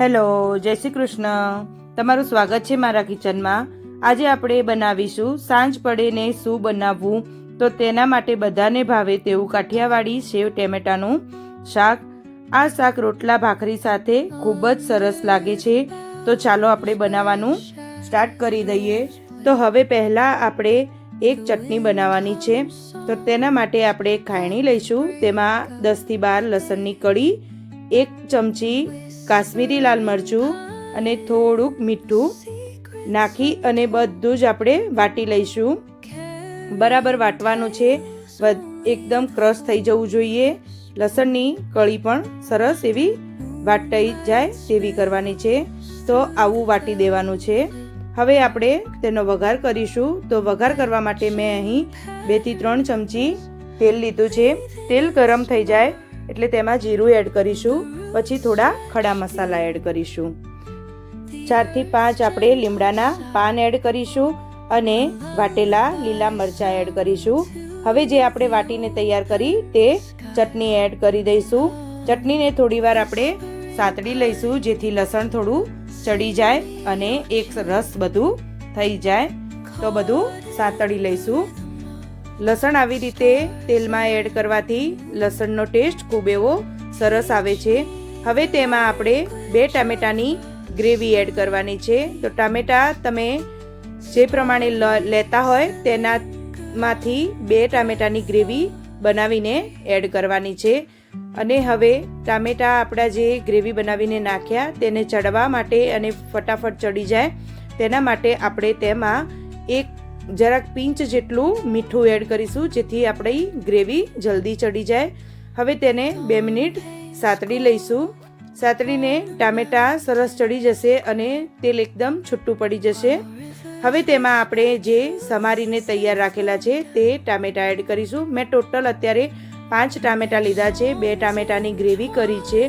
Hello, જય શ્રી કૃષ્ણ. તમારું સ્વાગત છે મારા કિચનમાં. આજે આપણે બનાવીશું સાંજ પડે ને શું બનાવવું? તો તેના માટે બધાને ભાવે તેવું કાઠિયાવાડી સેવ ટેમેટાનું શાક. આ શાક રોટલા ભાખરી સાથે ખૂબ જ સરસ લાગે છે. તો ચાલો આપણે બનાવવાનું સ્ટાર્ટ કરી દઈએ. તો હવે પહેલાં આપણે એક ચટણી બનાવવાની છે. તો તેના માટે આપણે ખાયણી લઈશું. તેમાં દસથી બાર લસણની કળી, એક ચમચી કાશ્મીરી લાલ મરચું અને થોડુંક મીઠું નાખી અને બધું જ આપણે વાટી લઈશું. બરાબર વાટવાનું છે. એકદમ ક્રશ થઈ જવું જોઈએ. લસણની કળી પણ સરસ એવી વાટાઈ જાય તેવી કરવાની છે. તો આવું વાટી દેવાનું છે. હવે આપણે તેનો વઘાર કરીશું. તો વઘાર કરવા માટે મેં અહીં બેથી ત્રણ ચમચી તેલ લીધું છે. તેલ ગરમ થઈ જાય એટલે તેમાં જીરું એડ કરીશું. પછી થોડા ખડા મસાલા એડ કરીશું. ચારથી પાંચ આપણે લીમડાના પાન એડ કરીશું અને વાટેલા લીલા મરચાં એડ કરીશું. હવે જે આપણે વાટીને તૈયાર કરી તે ચટણી એડ કરી દઈશું. ચટણીને થોડીવાર આપણે સાતડી લઈશું, જેથી લસણ થોડું ચડી જાય અને એક રસ બધું થઈ જાય. તો બધું સાતડી લઈશું. લસણ આવી રીતે તેલમાં એડ કરવાથી લસણનો ટેસ્ટ ખૂબ એવો સરસ આવે છે. હવે તેમાં આપણે બે ટામેટાની ગ્રેવી એડ કરવાની છે. તો ટામેટા તમે જે પ્રમાણે લેતા હોય તેનામાંથી બે ટામેટાની ગ્રેવી બનાવીને એડ કરવાની છે. અને હવે ટામેટા આપણા જે ગ્રેવી બનાવીને નાખ્યા તેને ચડવા માટે અને ફટાફટ ચડી જાય. તેના માટે આપણે તેમાં એક જરાક પિંચ જેટલું મીઠું એડ કરીશું, જેથી આપણી ગ્રેવી જલ્દી ચડી જાય. હવે તેને બે મિનિટ સાતડી લઈશું. સાતડીને ટામેટા સરસ ચડી જશે અને તેલ એકદમ છૂટું પડી જશે. હવે તેમાં આપણે જે સમારીને તૈયાર રાખેલા છે તે ટામેટા એડ કરીશું. મેં ટોટલ અત્યારે પાંચ ટામેટા લીધા છે. બે ટામેટાની ગ્રેવી કરી છે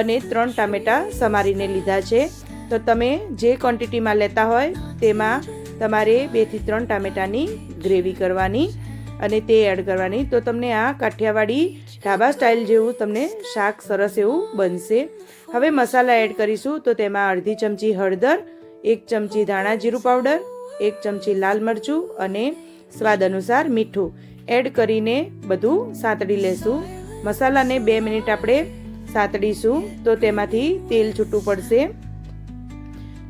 અને ત્રણ ટામેટા સમારીને લીધા છે. તો તમે જે ક્વોન્ટિટીમાં લેતા હોય તેમાં તમારે બેથી ત્રણ ટામેટાની ગ્રેવી કરવાની. અને તે એડ કરવાની. તો તમને આ કાઠિયાવાડી ઢાબા સ્ટાઇલ જેવું તમને શાક સરસ એવું બનશે. હવે મસાલા એડ કરીશું. તો તેમાં અડધી ચમચી હળદર, એક ચમચી ધાણા જીરું પાવડર એક ચમચી લાલ મરચું અને સ્વાદ અનુસાર મીઠું. એડ કરીને બધું સાતડી લેશું. મસાલાને બે મિનિટ આપણે સાતડીશું. તો તેમાંથી તેલ છૂટું પડશે.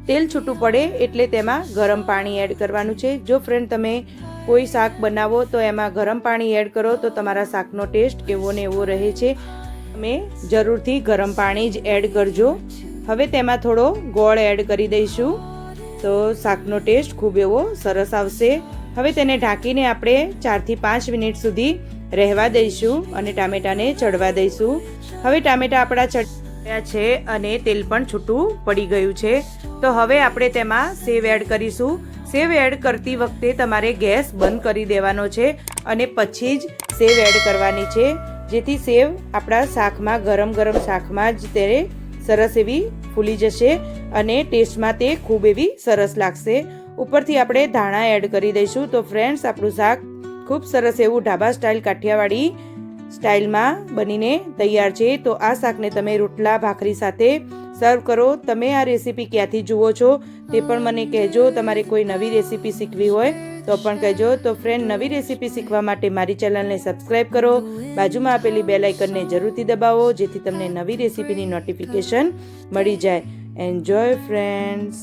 તેલ છૂટું પડે એટલે તેમાં ગરમ પાણી એડ કરવાનું છે. જો ફ્રેન્ડ તમે કોઈ શાક બનાવો તો એમાં ગરમ પાણી એડ કરો તો તમારા શાકનો ટેસ્ટ એવો ને એવો રહે છે. તમે જરૂરથી ગરમ પાણી જ એડ કરજો. હવે તેમાં થોડો ગોળ એડ કરી દઈશું. તો શાકનો ટેસ્ટ ખૂબ એવો સરસ આવશે. હવે તેને ઢાંકીને આપણે ચારથી પાંચ મિનિટ સુધી રહેવા દઈશું અને ટામેટાને ચડવા દઈશું. હવે ટામેટા આપણા ચડ્યા છે અને તેલ પણ છૂટું પડી ગયું છે. તો હવે આપણે તેમાં સેવ એડ કરીશું. સેવ એડ કરતી વખતે તમારે ગેસ બંધ કરી દેવાનો છે અને પછી જ સેવ એડ કરવાની છે. જેથી સેવ આપણા શાકમાં, ગરમ ગરમ શાકમાં જ તે સરસ એવી ફૂલી જશે અને ટેસ્ટમાં તે ખૂબ એવી સરસ લાગશે. ઉપરથી આપણે ધાણા એડ કરી દઈશું. તો ફ્રેન્ડ્સ આપણું શાક ખૂબ સરસ એવું ઢાબા સ્ટાઇલ કાઠિયાવાડી સ્ટાઇલમાં બનીને તૈયાર છે. તો આ શાકને તમે રોટલા, ભાખરી સાથે સર્વ કરો. તમે આ રેસીપી ક્યાંથી જુઓ છો તે પણ મને કહેજો. તમારે કોઈ નવી રેસીપી શીખવી હોય તો પણ કહેજો. તો ફ્રેન્ડ નવી રેસીપી શીખવા માટે મારી ચેનલને સબસ્ક્રાઈબ કરો. બાજુમાં આપેલી બેલ આઇકનને જરૂરથી દબાવો, જેથી તમને નવી રેસીપીની નોટિફિકેશન મળી જાય. Enjoy friends